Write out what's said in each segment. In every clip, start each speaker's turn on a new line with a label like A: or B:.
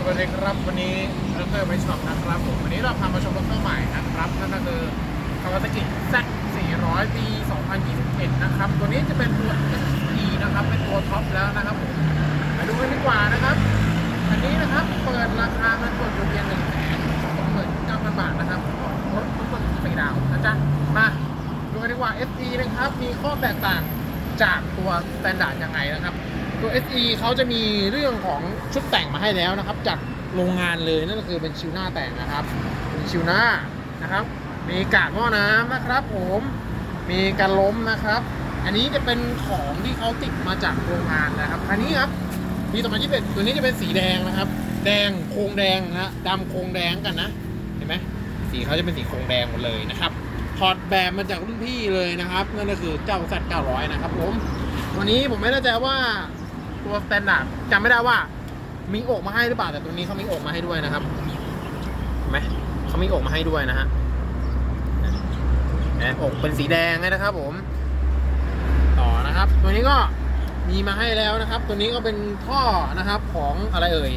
A: สวัสดีครับวันนี้ดรไวช็อปนะครับผมวันนี้เราพามาชมรถเครื่องใหม่นะครับนั่นก็คือคาวาซากิ Z 400 ปี 2021 นะครับ ตัวนี้จะเป็นตัว SE นะครับ เป็นตัวท็อปแล้วนะครับผมมาดูกันดีกว่านะครับ อันนี้นะครับเปิดราคามันเปิดอยู่เพียง1 2 9 0 0 0 บาทนะครับรถทุกคนสีดาวนะจ๊ะมาดูกันดีกว่า SE นะครับ มีข้อแตกต่างจากตัวสแตนดาร์ดยังไงนะครับ ตัว SE เขาจะมีเรื่องของชุดแต่งมาให้แล้วนะครับ จากโรงงานเลยนั่นก็คือเป็นชิวหน้าแต่งนะครับเป็นชิวหน้านะครับ มีกากหม้อน้ำนะครับ ผมมีการล้มนะครับ อันนี้จะเป็นของที่เขาติดมาจากโรงงานนะครับอันนี้ครับปี2021ตัวนี้จะเป็นสีแดงนะครับ แดงโครงแดงนะฮะดำโครงแดงกันนะเห็นไหมสีเขาจะเป็นสีโครงแดงหมดเลยนะครับถอดแบบมาจากรุ่นพี่เลยนะครับนั่นก็คือเจ้า Z 900 นะครับผมวันนี้ผมไม่แน่ใจว่า ตัวสแตนดาร์ดจำไม่ได้ว่า มีอกมาให้หรือเปล่าแต่ตัวนี้เขามีอกมาให้ด้วยนะครับเห็นไหมเขามีอกมาให้ด้วยนะฮะนะอกเป็นสีแดงนะครับ ผม ต่อนะครับ ตัวนี้ก็มีมาให้แล้วนะครับ ตัวนี้ก็เป็นท่อนะครับของอะไรเอ่ย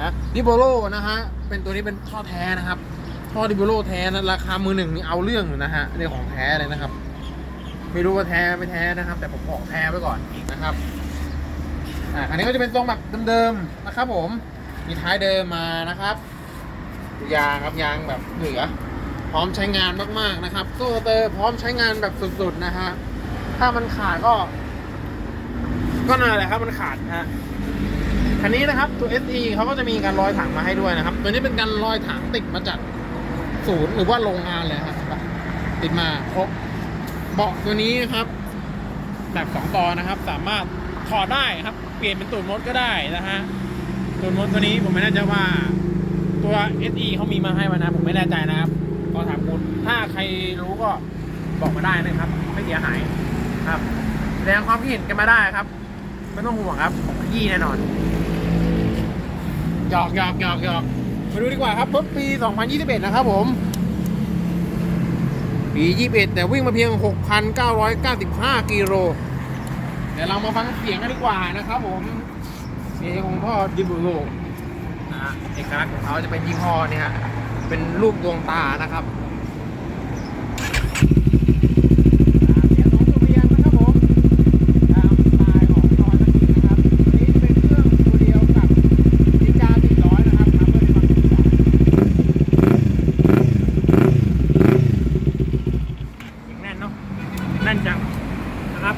A: นะดิโบโลนะฮะเป็นตัวนี้เป็นท่อแท้นะครับ ท่อดิโบโลแท้นะราคามือหนึ่งนี่เอาเรื่องอยู่นะฮะเรื่องของแท้เลยนะครับ ไม่รู้ว่าแท้ไม่แท้นะครับ แต่ผมบอกแท้ไว้ก่อนนะครับ อ่าอันนี้ก็จะเป็นทรงแบบเดิมๆนะครับ ผม มีท้ายเดิมมานะครับ ยางครับยางแบบเหลือ พร้อมใช้งานมากๆนะครับโซ่เตอร์พร้อมใช้งานแบบสุดๆนะฮะถ้ามันขาดก็ ก็นั่นแหละครับมันขาดนะฮะคันนี้นะครับตัว SE เขาก็จะมีการลอยถังมาให้ด้วยนะครับ ตัวนี้เป็นการลอยถังติดมาจากศูนย์หรือว่าโรงงานเลยครับติดมาครบเบาะตัวนี้ครับ แบบสองตอนนะครับ สามารถถอดได้ครับ เปลี่ยนเป็นตูดมดก็ได้นะฮะตูดมดตัวนี้ผมไม่แน่ใจว่าตัว SE เขามีมาให้มานะผมไม่แน่ใจนะครับก็ถามคุณถ้าใครรู้ก็บอกมาได้นะครับ ไม่เสียหายครับแสดงความคิดเห็นกันมาได้ครับไม่ต้องห่วงครับผมยี่แน่นอนหยอกหยอกหยอกหยอกมาดูดีกว่าครับรถปี 2021 นะครับผม ปี 21 แต่วิ่งมาเพียง 6,995 กิโล ดี๋ยวเรามาฟังเสียงกันดีกว่านะครับผมเสียงของพ่อดิบุโลนะเอกลักษณ์ของเขาจะเป็นยี่ห้อเนี่ยฮะเป็นรูปดวงตานะครับเสียงของตัวเบียงนะครับผม ตามสไตล์ของรอยตะกี้นะครับตัวนี้จะเป็นเครื่องตัวเดียวกับดีกา400นะครับทำด้วยบางส่วนอย่างแน่นเนาะแน่นจังนะครับ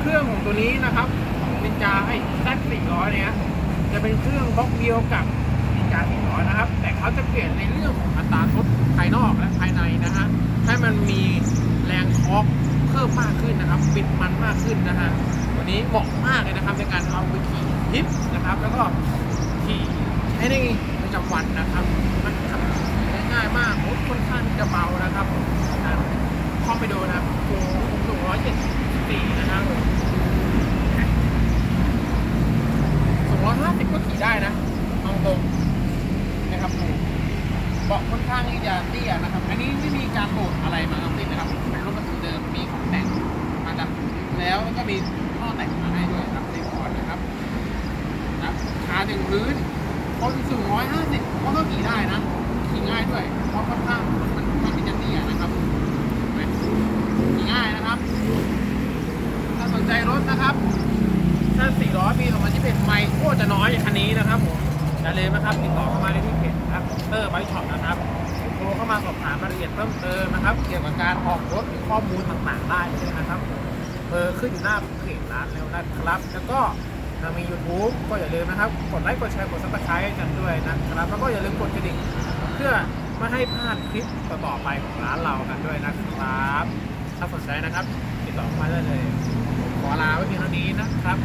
A: เครื่องของตัวนี้นะครับนินจาไอ้แซด400 เนี่ยจะเป็นเครื่องบล็อกเดียวกับนินจา400นะครับ แต่เขาจะเปลี่ยนในเรื่องของอัตราทดภายนอกและภายในนะฮะให้มันมีแรงทอร์กเพิ่มมากขึ้นนะครับบิดมันมากขึ้นนะฮะวันนี้เหมาะมากเลยนะครับในการเอาไปขี่ทิปนะครับ แล้วก็ขี่ใช้ในประจำวันนะครับมันขับง่ายมากรถค่อนข้างจะเบานะครับนะเข้าไปดูนะครับโอ้โหสูงร้อยเจ็ดสิบสี่นะครับ สูงร้อยห้าสิบก็ขี่ได้นะเอาตรงนะครับผมเบาะค่อนข้างที่จะเตี้ยนะครับ อันนี้ไม่มีการโหลดอะไรมาทั้งสิ้นนะครับ เป็นรถบรรทุกเดิม มีของแต่งมาจากแล้วแล้วก็มีท่อแต่งมาให้ด้วยนะครับในคอนนะครับนะขาถึงพื้นคนสูงร้อยห้าสิบก็ขี่ได้นะ ขี่ง่ายด้วย เพราะค่อนข้างมันค่อนข้างที่จะเตี้ยนะครับเห็นไหมขี่ง่ายนะครับ ถ้าสนใจรถนะครับถ้า400 ปี2021ไม่โค ตรจะน้อยคันนี้นะครับผมอย่าลืมนะครับติดต่อเข้ามาได้ที่เพจครับเตอร์ไบช็อปนะครับโทรเข้ามาสอบถามรายละเอียดเพิ่มเติมนะครับ เกี่ยวกับการออกรถข้อมูลต่างๆได้เลยนะครับเบอร์ขึ้นอยู่หน้าเพจร้านแล้วนะครับ แล้วก็ถ้ามี YouTube ก็อย่าลืมนะครับ กดไลค์กดแชร์กดซับสไครต์กันด้วยนะครับ แล้วก็อย่าลืมกดกระดิ่งเพื่อไม่ให้พลาดคลิปต่อๆไปของร้านเรากันด้วยนะครับถ้าสนใจนะครับ ติดต่อมาได้เลย ขอลาไว้เพียงเท่านี้นะครับ